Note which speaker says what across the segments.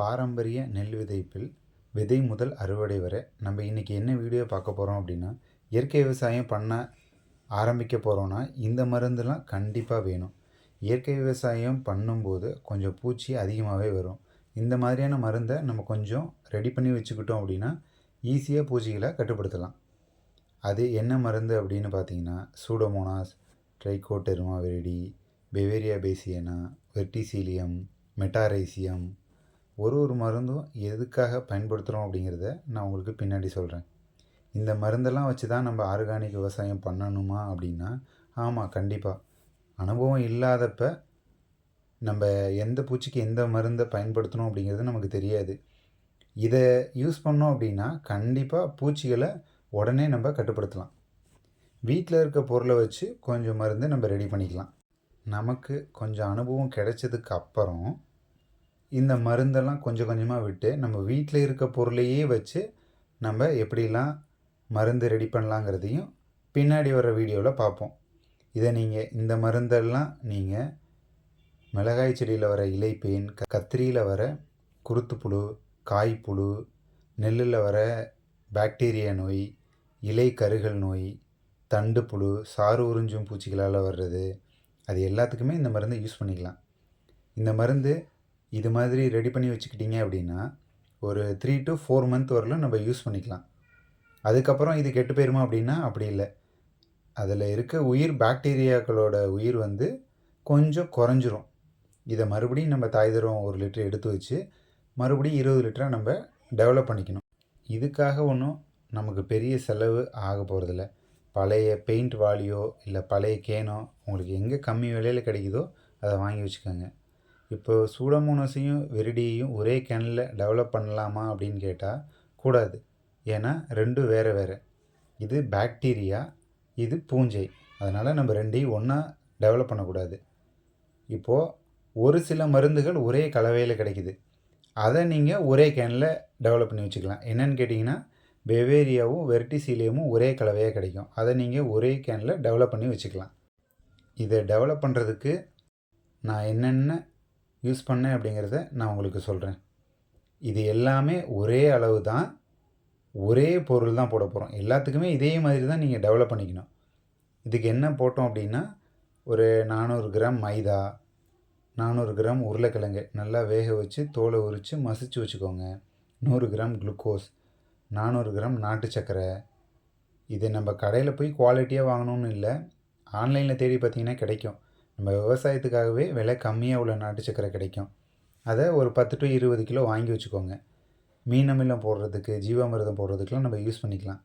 Speaker 1: பாரம்பரிய நெல் விதைப்பில் விதை முதல் அறுவடை வரை நம்ம இன்றைக்கி என்ன வீடியோ பார்க்க போகிறோம் அப்படின்னா இயற்கை விவசாயம் பண்ண ஆரம்பிக்க போகிறோன்னா இந்த மருந்துலாம் கண்டிப்பாக வேணும். இயற்கை விவசாயம் பண்ணும்போது கொஞ்சம் பூச்சி அதிகமாகவே வரும். இந்த மாதிரியான மருந்தை நம்ம கொஞ்சம் ரெடி பண்ணி வச்சுக்கிட்டோம் அப்படின்னா ஈஸியாக பூச்சிகளை கட்டுப்படுத்தலாம். அது என்ன மருந்து அப்படின்னு பார்த்தீங்கன்னா Pseudomonas Trichoderma viride Beauveria bassiana Verticillium Metarhizium ஒரு ஒரு மருந்தும் எதுக்காக பயன்படுத்துகிறோம் அப்படிங்கிறத நான் உங்களுக்கு பின்னாடி சொல்கிறேன் இந்த மருந்தெல்லாம் வச்சு தான் நம்ம ஆர்கானிக் விவசாயம் பண்ணணுமா அப்படின்னா ஆமாம் கண்டிப்பாக அனுபவம் இல்லாதப்ப நம்ம எந்த பூச்சிக்கு எந்த மருந்தை பயன்படுத்தணும் அப்படிங்கிறது நமக்கு தெரியாது. இதை யூஸ் பண்ணோம் அப்படின்னா கண்டிப்பாக பூச்சிகளை உடனே நம்ம கட்டுப்படுத்தலாம். வீட்டில் இருக்க பொருளை வச்சு கொஞ்சம் மருந்து நம்ம ரெடி பண்ணிக்கலாம். நமக்கு கொஞ்சம் அனுபவம் கிடைச்சதுக்கு அப்புறம் இந்த மருந்தெல்லாம் கொஞ்சம் கொஞ்சமாக விட்டு நம்ம வீட்டில் இருக்க பொருளையே வச்சு நம்ம எப்படிலாம் மருந்து ரெடி பண்ணலாங்கிறதையும் பின்னாடி வர வீடியோவில் பார்ப்போம். இதை நீங்கள் இந்த மருந்தெல்லாம் நீங்கள் மிளகாய் செடியில் வர இலைப்பேன் கத்திரியில் வர குருத்துப்புழு காய்ப்புழு நெல்லில் வர பாக்டீரியா நோய் இலை கருகல் நோய் தண்டு புழு சாறு உறிஞ்சும் பூச்சிகளால் வர்றது அது எல்லாத்துக்குமே இந்த மருந்தை யூஸ் பண்ணிக்கலாம். இந்த மருந்து இது மாதிரி ரெடி பண்ணி வச்சுக்கிட்டிங்க அப்படின்னா ஒரு த்ரீ டு ஃபோர் மந்த் வரலும் நம்ம யூஸ் பண்ணிக்கலாம். அதுக்கப்புறம் இது கெட்டு போயிருமா அப்படின்னா அப்படி இல்லை. அதில் இருக்க உயிர் பாக்டீரியாக்களோட உயிர் வந்து கொஞ்சம் குறைஞ்சிரும். இதை மறுபடியும் நம்ம தாய் தரம் ஒரு லிட்டர் எடுத்து வச்சு மறுபடியும் இருபது லிட்டராக நம்ம டெவலப் பண்ணிக்கணும். இதுக்காக ஒன்றும் நமக்கு பெரிய செலவு ஆக போகிறதில்ல பழைய பெயிண்ட் வாலியோ இல்லை பழைய கேனோ உங்களுக்கு எங்கே கம்மி விலையில் கிடைக்குதோ அதை வாங்கி வச்சுக்கோங்க. இப்போ சூடமோனஸையும் வெரிடியையும் ஒரே கேனில் டெவலப் பண்ணலாமா அப்படின்னு கேட்டால் கூடாது. ஏன்னா ரெண்டும் வேறு வேறு. இது பாக்டீரியா இது பூஞ்சை. அதனால் நம்ம ரெண்டையும் ஒன்றா டெவலப் பண்ணக்கூடாது. இப்போது ஒரு சில மருந்துகள் ஒரே கலவையில் கிடைக்குது. அதை நீங்கள் ஒரே கேனில் டெவலப் பண்ணி வச்சுக்கலாம். என்னென்னு கேட்டிங்கன்னா பெவேரியாவும் வெர்டிசீலியமும் ஒரே கலவையாக கிடைக்கும். அதை நீங்கள் ஒரே கேனில் டெவலப் பண்ணி வச்சுக்கலாம். இதை டெவலப் பண்ணுறதுக்கு நான் என்னென்ன யூஸ் பண்ணேன் அப்படிங்கிறத நான் உங்களுக்கு சொல்கிறேன் இது எல்லாமே ஒரே அளவு தான் ஒரே பொருள் தான் போட போகிறோம் எல்லாத்துக்குமே இதே மாதிரி தான் நீங்கள் டெவலப் பண்ணிக்கணும். இதுக்கு என்ன போட்டோம் அப்படின்னா ஒரு நானூறு கிராம் மைதா நானூறு கிராம் உருளைக்கிழங்கு நல்லா வேக வச்சு தோலை உரித்து மசிச்சு வச்சுக்கோங்க. நூறு கிராம் குளுக்கோஸ் நானூறு கிராம் நாட்டு சர்க்கரை. இது நம்ம கடையில் போய் குவாலிட்டியாக வாங்கணும்னு இல்லை ஆன்லைனில் தேடி பார்த்தீங்கன்னா கிடைக்கும். நம்ம விவசாயத்துக்காகவே விலை கம்மியாக உள்ள நாட்டு சக்கரை கிடைக்கும். அதை ஒரு பத்து டு இருபது கிலோ வாங்கி வச்சுக்கோங்க. மீன் போடுறதுக்கு ஜீவாமிர்தம் போடுறதுக்கெலாம் நம்ம யூஸ் பண்ணிக்கலாம்.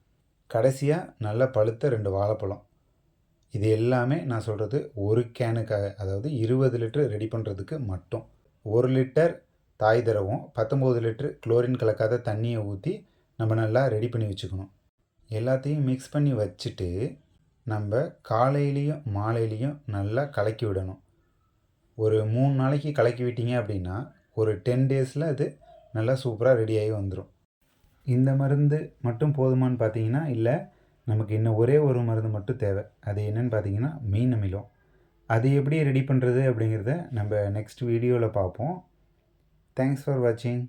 Speaker 1: கடைசியாக நல்ல பழுத்த ரெண்டு வாழைப்பழம். இது எல்லாமே நான் சொல்கிறது ஒரு கேனுக்காக அதாவது இருபது லிட்டர் ரெடி பண்ணுறதுக்கு மட்டும். ஒரு லிட்டர் தாய் திரவம் பத்தொம்போது லிட்டர் குளோரின் கலக்காத தண்ணியை ஊற்றி நம்ம நல்லா ரெடி பண்ணி வச்சுக்கணும். எல்லாத்தையும் மிக்ஸ் பண்ணி வச்சுட்டு நம்ம காலையிலையும் மாலையிலையும் நல்லா கலக்கி விடணும். ஒரு மூணு நாளைக்கு கலக்கி விட்டீங்க அப்படின்னா ஒரு டென் டேஸில் அது நல்லா சூப்பராக ரெடியாகி வந்துடும் இந்த மருந்து மட்டும் போதுமான்னு பார்த்தீங்கன்னா இல்லை நமக்கு இன்னும் ஒரே ஒரு மருந்து மட்டும் தேவை. அது என்னென்னு பார்த்தீங்கன்னா மீன் அமிலம். அது எப்படி ரெடி பண்ணுறது அப்படிங்கிறத நம்ம நெக்ஸ்ட் வீடியோவில் பார்ப்போம். தேங்க்ஸ் ஃபார் வாட்சிங்